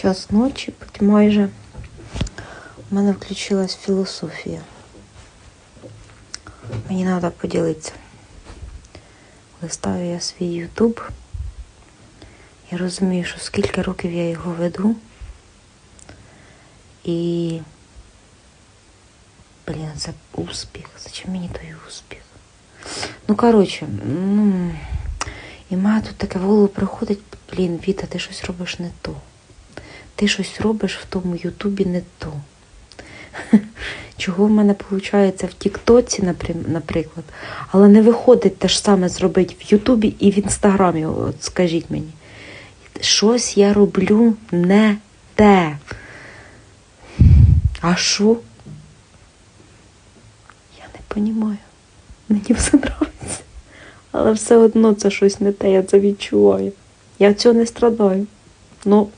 Час ночі, майже. У мене включилась філософія. Мені треба поділитися. Листаю я свій Ютуб. Я розумію, що скільки років я його веду. І. Блін, це успіх. Зачем мені той успіх? Ну, коротше, ну, і має тут таке голову приходить, блін, Віта, ти щось робиш не то. Ти щось робиш в тому Ютубі не то. Чого в мене виходить в Тіктоці, наприклад, але не виходить те ж саме зробити в Ютубі і в Інстаграмі, от скажіть мені. Щось я роблю не те. А що? Я не розумію. Мені все подобається. Але все одно це щось не те, я це відчуваю. Я цього не страдаю. Ну,